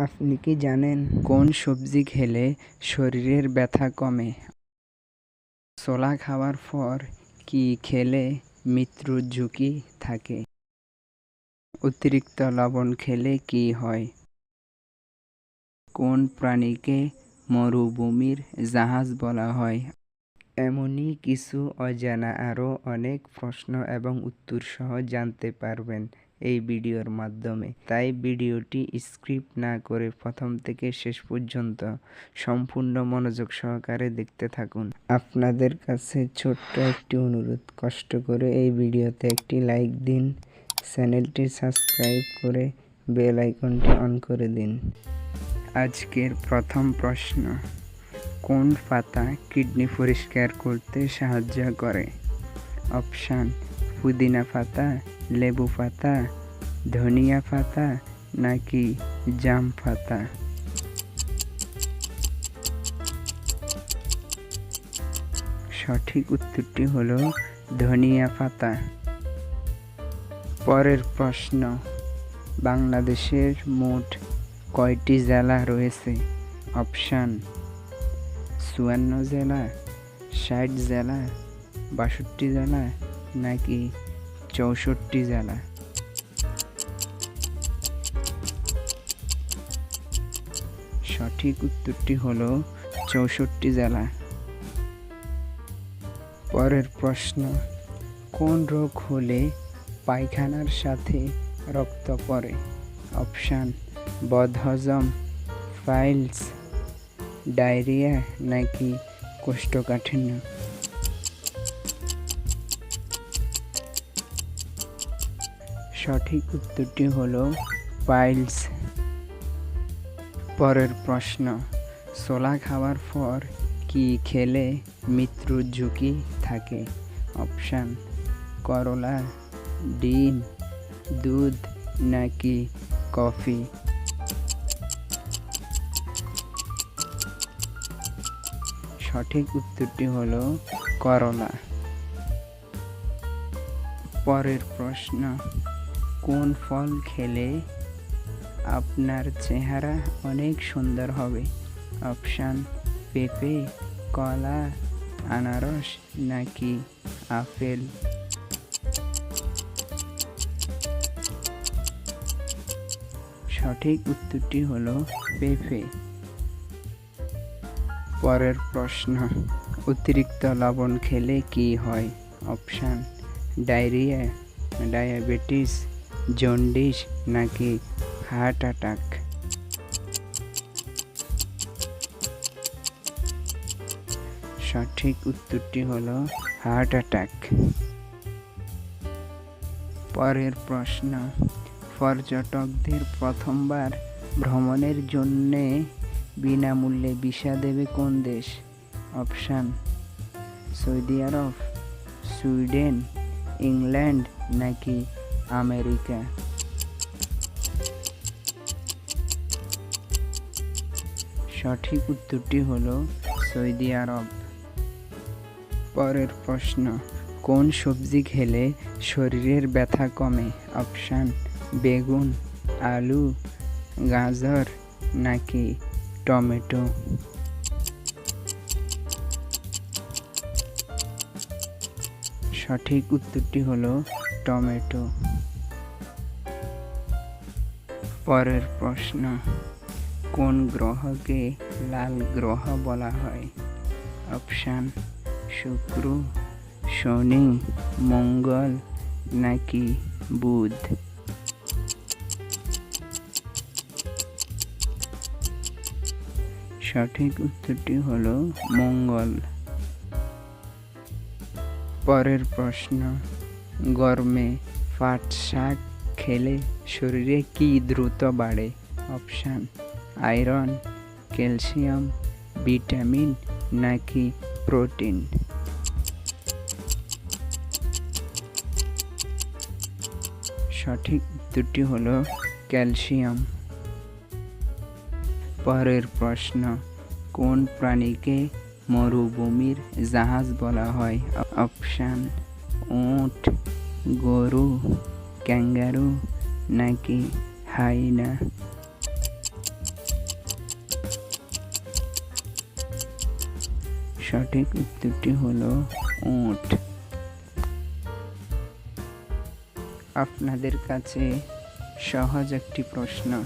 আপনি কি জানেন কোন সবজি খেলে শরীরের ব্যথা কমে? ছোলা খাওয়ার পর কি খেলে মৃত্যুর ঝুঁকি থাকে? অতিরিক্ত লবণ খেলে কি হয়? কোন প্রাণীকে মরুভূমির জাহাজ বলা হয়? এমনই কিছু অজানা আরও অনেক প্রশ্ন এবং উত্তর সহ জানতে পারবেন। এই ভিডিওর মাধ্যমে। তাই ভিডিওটি স্ক্রিপ্ট না করে প্রথম থেকে শেষ পর্যন্ত সম্পূর্ণ মনোযোগ সহকারে দেখতে থাকুন। আপনাদের কাছে ছোট্ট একটি অনুরোধ, কষ্ট করে এই ভিডিওতে একটি লাইক দিন, চ্যানেলটি সাবস্ক্রাইব করে বেল আইকনটি অন করে দিন। আজকের প্রথম প্রশ্ন, কোন পাতা কিডনি পরিষ্কার করতে সাহায্য করে? অপশান, পুদিনা পাতা, লেবু পাতা ধনিয়া পাতা নাকি জাম পাতা? সঠিক উত্তরটি হলো ধনিয়া পাতা। পরের প্রশ্ন, বাংলাদেশের মোট কয়টি জেলা রয়েছে? অপশান, চুয়ান্ন জেলা, ষাট জেলা, বাষট্টি জেলা নাকি চৌষট্টি জেলা? সঠিক উত্তরটি হলো চৌষট্টি জেলা। পরের প্রশ্ন, কোন রোগ হলে পায়খানার সাথে রক্ত পড়ে? অপশান, বদহজম, ফাইলস, ডায়রিয়া নাকি কোষ্ঠকাঠিন্য? সঠিক উত্তরটি হলো পাইলস পরের প্রশ্ন, ছোলা খাওয়ার পর কি খেলে মৃত্যুর ঝুঁকি থাকে? অপশান, করলা, ডিম, দুধ নাকি কফি? সঠিক উত্তরটি হলো করলা। পরের প্রশ্ন, কোন ফল খেলে আপনার চেহারা অনেক সুন্দর হবে। অপশান পেঁপে, কলা, আনারস নাকি আপেল? সঠিক উত্তরটি হলো পেঁপে। পরের প্রশ্ন, অতিরিক্ত লবণ খেলে কি হয়? অপশান, ডায়রিয়া, ডায়াবেটিস, জন্ডিস নাকি হার্ট অ্যাটাক। সঠিক উত্তরটি হলো হার্ট অ্যাটাক। পরের প্রশ্ন, পর্যটকদের প্রথমবার ভ্রমণের জন্যে বিনামূল্যে ভিসা দেবে কোন দেশ? অপশান, সৌদি আরব, সুইডেন, ইংল্যান্ড নাকি আমেরিকা? সঠিক উত্তরটি হল সৌদি আরব। পরের প্রশ্ন, কোন সবজি খেলে শরীরের ব্যথা কমে? অপশান, বেগুন, আলু, গাজর নাকি টমেটো? সঠিক উত্তরটি হলো টমেটো। পরের প্রশ্ন কোন গ্রহকে লাল গ্রহ বলা হয়? অপশান, শুক্র, শনি, মঙ্গল নাকি বুধ? সঠিক উত্তরটি হল মঙ্গল। পরের প্রশ্ন, গরমে পাট শাক খেলে শরীরে কি দ্রুত বাড়ে? অপশান আয়রন, ক্যালসিয়াম, ভিটামিন নাকি প্রোটিন? সঠিক দুটি হলো ক্যালসিয়াম। পরের প্রশ্ন, কোন প্রাণীকে মরুভূমির জাহাজ বলা হয়? অপশান, উট, গরু, ক্যাঙ্গারু নাকি হাইনা? সঠিক উত্তরটি হলো উট। আপনাদের কাছে সহজ একটি প্রশ্ন।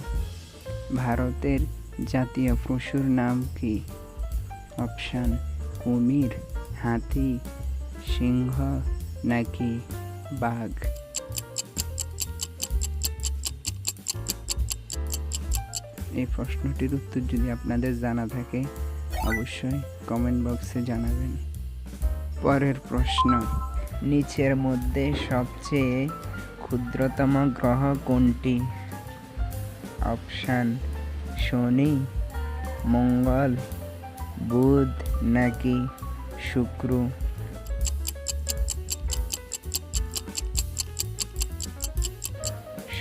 ভারতের জাতীয় পশুর নাম কি? অপশান, কুমির, হাতি, সিংহ নাকি বাঘ? এই প্রশ্নটির উত্তর যদি আপনাদের জানা থাকে অবশ্যই কমেন্ট বক্সে জানাবেন। পরের প্রশ্ন, নিচের মধ্যে সবচেয়ে ক্ষুদ্রতম গ্রহ কোনটি? অপশান শনি, মঙ্গল, বুধ নাকি শুক্র?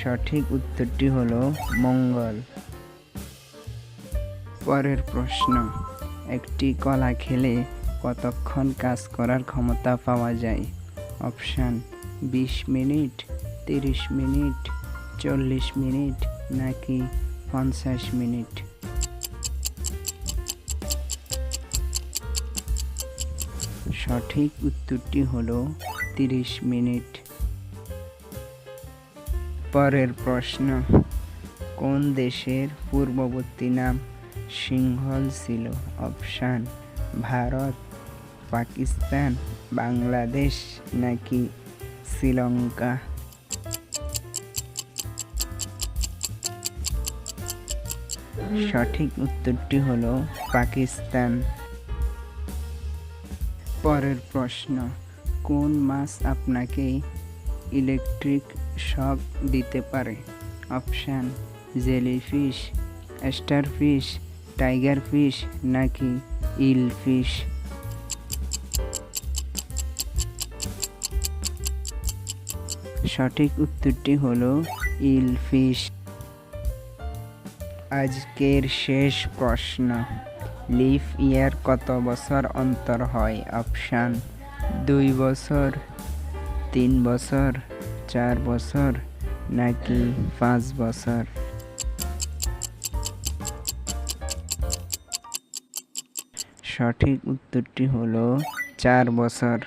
সঠিক উত্তরটি হলো মঙ্গল। পরের প্রশ্ন একটি কলা খেলে কতক্ষণ কাজ করার ক্ষমতা পাওয়া যায়? অপশান, বিশ মিনিট, তিরিশ মিনিট, চল্লিশ মিনিট নাকি পঞ্চাশ মিনিট? সঠিক উত্তরটি হলো তিরিশ মিনিট। পরের প্রশ্ন, কোন দেশের পূর্ববর্তী নাম সিংহল ছিল অপশান। ভারত, পাকিস্তান, বাংলাদেশ নাকি শ্রীলঙ্কা? সঠিক উত্তরটি হলো পাকিস্তান। পরের প্রশ্ন, কোন মাছ আপনাকে ইলেকট্রিক শক দিতে পারে? Option, jellyfish starfish tiger fish নাকি ইল ফিশ? সঠিক উত্তরটি হলো ইল ফিশ। আজকের শেষ প্রশ্ন। লিফ ইয়ার কত বছর অন্তর হয়? অপশান, দুই বছর, তিন বছর, চার বছর নাকি পাঁচ বছর? সঠিক উত্তরটি হলো চার বছর।